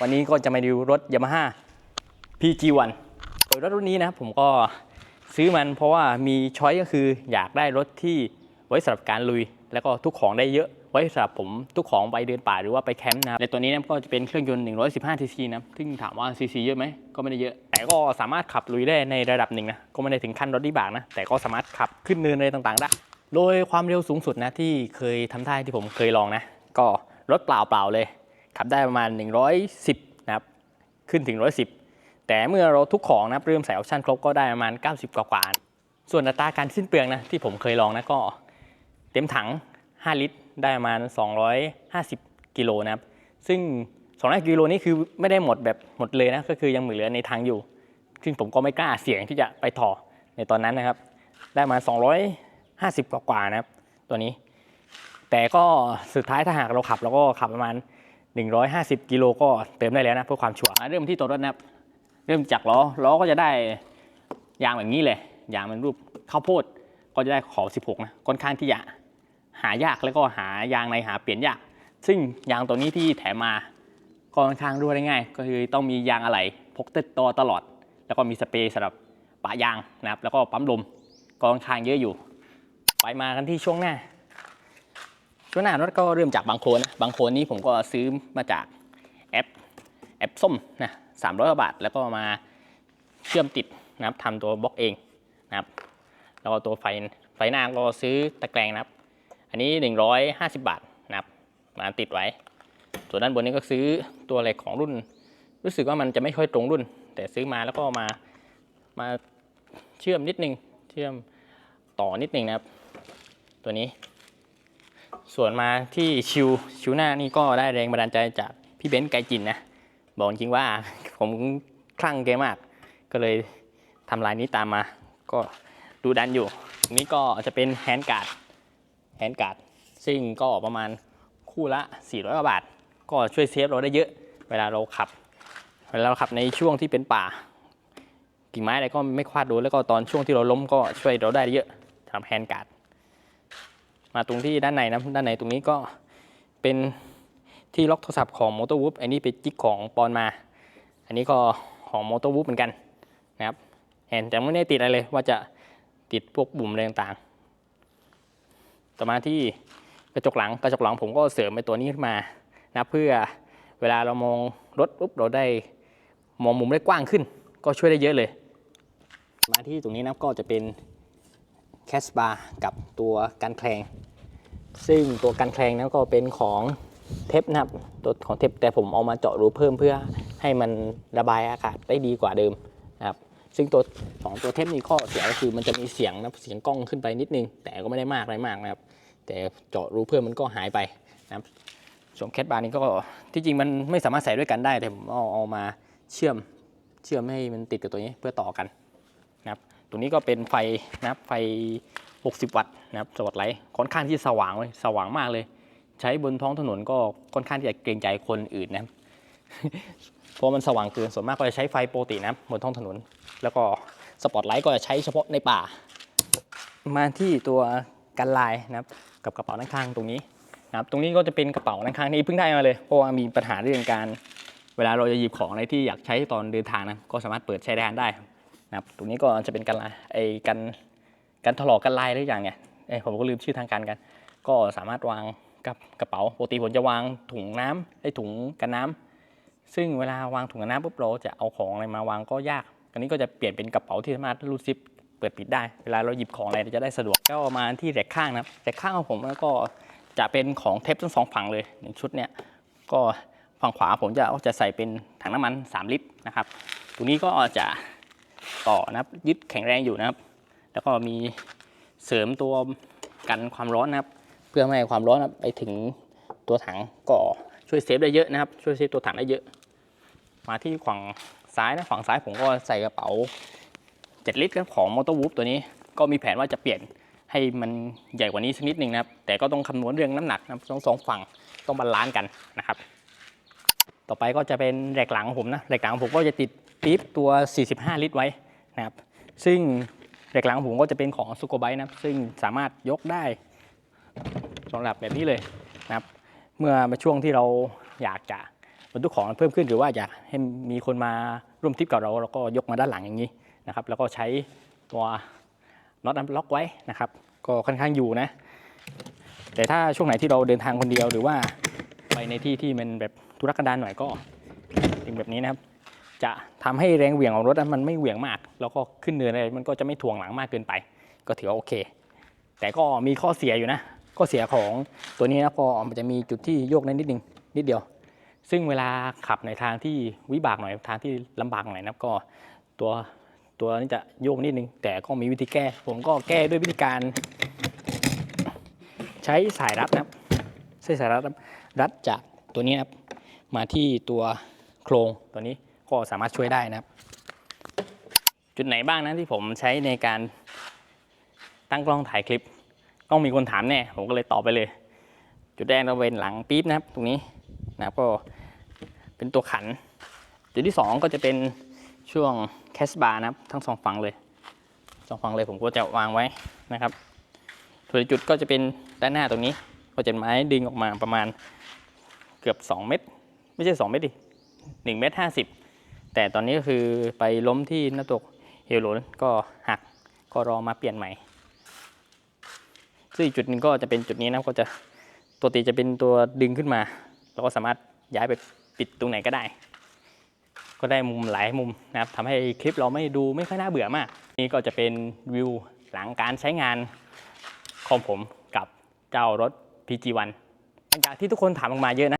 วันนี้ก็จะมาดูรถ Yamaha PG1 โดยรถรุ่นนี้นะครับผมก็ซื้อมันเพราะว่ามีช้อยก็คืออยากได้รถที่ไว้สำหรับการลุย แล้วก็ทุกของได้เยอะไว้สำหรับผมทุกของไปเดินป่าหรือว่าไปแคมป์นะในตัวนี้นะก็จะเป็นเครื่องยนต์ 115 cc นะครับซึ่งถามว่า cc เยอะไหมก็ไม่ได้เยอะ แต่ก็สามารถขับลุยได้ในระดับหนึ่งนะก็ไม่ได้ถึงขั้นรถวิบากนะ แต่ก็สามารถขับขึ้นเนินอะไรต่างๆได้โดยความเร็วสูงสุดนะที่เคยทำได้ที่ผมเคยลองนะ ก็รถเปล่าๆเลย ขับได้ประมาณ 110 นะครับ ขึ้นถึง 110 แต่เมื่อเราทุกของนะเริ่มใส่ออปชั่นครบก็ได้ประมาณ 90 กว่าๆส่วนอัตราการสิ้นเปลืองนะที่ผมเคยลองนะก็เต็มถัง 5 ลิตร ได้ประมาณ 250 กิโลนะครับ ซึ่ง200กิโลนี่คือไม่ได้หมดแบบหมดเลยนะ ก็คือยังเหลือในทางอยู่ ซึ่งผมก็ไม่กล้าเสี่ยงที่จะไปต่อในตอนนั้นนะครับ ได้มา 250 กว่าๆนะครับ ตัวนี้ แต่ก็สุดท้ายถ้าหากเราขับเราก็ขับประมาณ 150 กิโลก็เติมได้แล้วนะเพื่อความชัวร์เริ่มที่ตัวรถนะครับ เริ่มจากล้อล้อก็จะได้ยางแบบนี้เลยยางเป็นรูปข้าวโพดก็จะได้ขอบ16นะค่อนข้างที่จะหายากแล้วก็หายางในหาเปลี่ยนยาก ซึ่งยางตัวนี้ที่แถมมาก็ค่อนข้างรั่วได้ง่าย ก็คือต้องมียางอะไหล่พกติดตัวตลอด แล้วก็มีสเปรย์สำหรับปะยางนะครับแล้วก็ปั๊มลมก็ค่อนข้างเยอะอยู่ ไปมากันที่ช่วงหน้า ช่วงหน้ารถก็เริ่มจากบางโคลนนะบางโคลนนี้ผมก็ซื้อมาจากแอปแอปส้มนะสามร้อยบาท แล้วก็มาเชื่อมติดนะครับทำตัวบล็อกเองนะครับ แล้วก็ตัวไฟไฟหน้าก็ซื้อตะแกรงนะครับ อันนี้ 150 บาทนะครับ มาติดไว้ ส่วนด้านบนนี้ก็ซื้อตัวอะไรของรุ่น รู้สึกว่ามันจะไม่ค่อยตรงรุ่น แต่ซื้อมาแล้วก็มามาเชื่อมนิดนึง เชื่อมต่อนิดนึงนะครับ ตัวนี้ ส่วนมาที่ชิวชิวหน้านี่ก็ได้แรงบันดาลใจจากพี่เบนซ์ไกจินนะบอกจริงว่าผมคลั่งเกมมาก ก็เลยทำลายนี้ตามมา ก็ดูดันอยู่ นี้ก็จะเป็นแฮนด์การ์ดแฮนด์การ์ดซึ่งก็ประมาณคู่ละ 400กว่าบาท ก็ช่วยเซฟเราได้เยอะ เวลาเราขับ เวลาเราขับในช่วงที่เป็นป่า กิ่งไม้อะไรก็ไม่ควาดโดนแล้วก็ตอนช่วงที่เราล้มก็ช่วยเราได้เยอะทำแฮนด์การ์ด มาตรงที่ด้านในนะด้านในตรงนี้ก็เป็นที่ล็อกโทรศัพท์ของ m o t o w o o p อันนี้เป็นจิ๊กของปอนมา อันนี้ก็ของ m o t o w o o p เหมือนกันนะครับเห็นแต่ไม่ได้ติดอะไรเลยว่าจะติดพวกบุ่มอะไรต่างๆ ต่อมาที่กระจกหลังกระจกหลังผมก็เสริมไปตัวนี้ขึ้นมานะเพื่อเวลาเรามองรถปุ๊บเราได้มองมุมได้กว้างขึ้น ก็ช่วยได้เยอะเลย มาที่ตรงนี้นะก็จะเป็น แคสบาร์กับตัวกันแคลง ซึ่งตัวกันแคลงนั้นก็เป็นของเทปนะครับตัวของเทปแต่ผมเอามาเจาะรูเพิ่มเพื่อให้มันระบายอากาศได้ดีกว่าเดิมนะครับซึ่งตัวของตัวเทปนี้ข้อเสียก็คือมันจะมีเสียงนะเสียงกล้องขึ้นไปนิดนึง แต่ก็ไม่ได้มากอะไรมากนะครับ แต่เจาะรูเพิ่มมันก็หายไปนะครับส่วนแคสบาร์นี้ก็ที่จริงมันไม่สามารถใส่ด้วยกันได้แต่ผมเอาเอามาเชื่อมเชื่อมให้มันติดกับตัวนี้เพื่อต่อกันนะครับ ตรงนี้ก็เป็นไฟนะครับไฟ 60 วัตต์นะครับสปอตไลท์ค่อนข้างที่สว่างเลยสว่างมากเลย ใช้บนท้องถนนก็ค่อนข้างที่จะเกรงใจคนอื่นนะครับเพราะมันสว่างเกินส่วนมากก็จะใช้ไฟโปกตินะครับบนท้องถนน แล้วก็สปอตไลท์ก็จะใช้เฉพาะในป่า มาที่ตัวกันลายนะครับกับกระเป๋าด้านข้างตรงนี้นะครับตรงนี้ก็จะเป็นกระเป๋าด้านข้างนี้เพิ่งได้มาเลยเพราะว่ามีปัญหาเรื่องการ เวลาเราจะหยิบของอะไรที่อยากใช้ตอนเดินทางนะก็สามารถเปิดใช้ได้ได้ นะครับตรงนี้ก็จะเป็นกันลายไอ้กันกันถลอกกันลายหรืออย่างเนี่ยเอ้ยผมก็ลืมชื่อทางการกัน ก็สามารถวางกับกระเป๋าปกติผมจะวางถุงน้ำไอ้ถุงกันน้ำซึ่งเวลาวางถุงกันน้ำปุ๊บเราจะเอาของอะไรมาวางก็ยากอันนี้ก็จะเปลี่ยนเป็นกระเป๋าที่สามารถรูดซิปเปิดปิดได้ เวลาเราหยิบของอะไรจะได้สะดวกก็มาที่แรกข้างนะครับแรกข้างของผมแล้วก็จะเป็นของเทปทั้งสองฝั่งเลยหนึ่งชุดเนี่ยก็ฝั่งขวาผมจะจะใส่เป็นถังน้ำมัน 3 ลิตรนะครับตรงนี้ก็จะ ต่อนะครับ ยึดแข็งแรงอยู่นะครับ แล้วก็มีเสริมตัวกันความร้อนนะครับ เพื่อไม่ให้ความร้อนนะไปถึงตัวถังก็ช่วยเซฟได้เยอะนะครับ ช่วยเซฟตัวถังได้เยอะ มาที่ฝั่งซ้ายนะฝั่งซ้ายผมก็ใส่กระเป๋า 7 ลิตรของมอเตอร์วูฟตัวนี้ก็มีแผนว่าจะเปลี่ยนให้มันใหญ่กว่านี้สักนิดหนึ่งนะครับ แต่ก็ต้องคำนวณเรื่องน้ำหนักนะทั้งสองฝั่งต้องบาลานซ์กันนะครับ ต่อไปก็จะเป็นแรกหลังผมนะแรกหลังผมก็จะติด ปี๊บตัว 45 ลิตรไว้นะครับซึ่งแรกหลังผมก็จะเป็นของซูโกไบนะครับซึ่งสามารถยกได้สำหรับแบบนี้เลยนะครับเมื่อมาช่วงที่เราอยากจะบรรทุกของเพิ่มขึ้นหรือว่าอยากให้มีคนมาร่วมทริปกับเราเราก็ยกมาด้านหลังอย่างนี้นะครับแล้วก็ใช้ตัวน็อตอันล็อกไว้นะครับ ก็ค่อนข้างอยู่นะ แต่ถ้าช่วงไหนที่เราเดินทางคนเดียวหรือว่าไปในที่ที่มันแบบทุรกันดารหน่อยก็ดึงแบบนี้นะครับ จะทำให้แรงเหวี่ยงของรถมันไม่เหวี่ยงมาก แล้วก็ขึ้นเนินอะไรมันก็จะไม่ถ่วงหลังมากเกินไป ก็ถือว่าโอเค แต่ก็มีข้อเสียอยู่นะข้อเสียของตัวนี้นะก็มันจะมีจุดที่โยกได้นิดนึงนิดเดียว ซึ่งเวลาขับในทางที่วิบากหน่อยทางที่ลำบากหน่อยนะก็ตัวตัวนี้จะโยกนิดนึง แต่ก็มีวิธีแก้ ผมก็แก้ด้วยวิธีการ ใช้สายรัดนะครับใช้สายรัดรับรัดจากตัวนี้นะครับมาที่ตัวโครงตัวนี้ ก็สามารถช่วยได้นะครับ จุดไหนบ้างนะที่ผมใช้ในการตั้งกล้องถ่ายคลิป ต้องมีคนถามแน่ผมก็เลยตอบไปเลย จุดแรกเราเป็นหลังปี๊บนะครับตรงนี้นะครับก็เป็นตัวขัน จุดที่สองก็จะเป็นช่วงแคสบาร์นะครับ ทั้งสองฝั่งเลยสองฝั่งเลยผมก็จะวางไว้นะครับส่วนอีกจุดก็จะเป็นด้านหน้าตรงนี้ ก็จะไม้ดึงออกมาประมาณเกือบ 2 เมตร ไม่ใช่ 2 เมตรดิ1เมตร50 แต่ตอนนี้ก็คือไปล้มที่หน้าตกเฮลโลนก็หักก็รอมาเปลี่ยนใหม่ ซึ่งจุดนึงก็จะเป็นจุดนี้นะก็จะตัวตีจะเป็นตัวดึงขึ้นมาแล้วก็สามารถย้ายไปปิดตรงไหนก็ได้ ก็ได้มุมหลายมุมนะครับทำให้คลิปเราไม่ดูไม่ค่อยน่าเบื่อมาก นี่ก็จะเป็นวิวหลังการใช้งานของผมกับเจ้ารถ PG1 หลังจากที่ทุกคนถามออกมาเยอะนะ